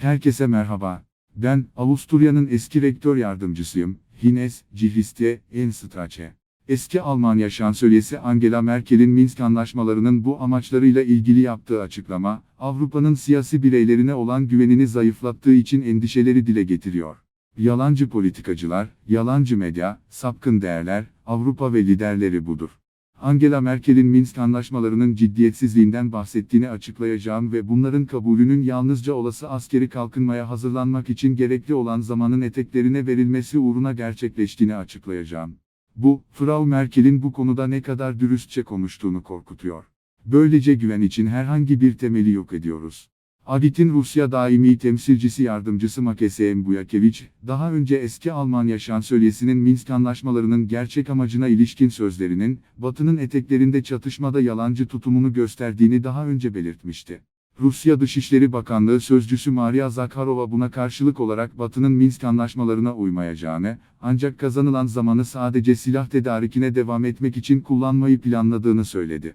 Herkese merhaba. Ben, Avusturya'nın eski rektör yardımcısıyım, Hines, Cihiste, Enstrache. Eski Almanya şansölyesi Angela Merkel'in Minsk anlaşmalarının bu amaçlarıyla ilgili yaptığı açıklama, Avrupa'nın siyasi bireylerine olan güvenini zayıflattığı için endişeleri dile getiriyor. Yalancı politikacılar, yalancı medya, sapkın değerler, Avrupa ve liderleri budur. Angela Merkel'in Minsk anlaşmalarının ciddiyetsizliğinden bahsettiğini açıklayacağım ve bunların kabulünün yalnızca olası askeri kalkınmaya hazırlanmak için gerekli olan zamanın eteklerine verilmesi uğruna gerçekleştiğini açıklayacağım. Bu, Frau Merkel'in bu konuda ne kadar dürüstçe konuştuğunu korkutuyor. Böylece güven için herhangi bir temeli yok ediyoruz. Adit'in Rusya daimi temsilcisi yardımcısı Makesem Buyakeviç, daha önce eski Almanya şansölyesinin Minsk anlaşmalarının gerçek amacına ilişkin sözlerinin, Batı'nın eteklerinde çatışmada yalancı tutumunu gösterdiğini daha önce belirtmişti. Rusya Dışişleri Bakanlığı Sözcüsü Maria Zakharova buna karşılık olarak Batı'nın Minsk anlaşmalarına uymayacağını, ancak kazanılan zamanı sadece silah tedarikine devam etmek için kullanmayı planladığını söyledi.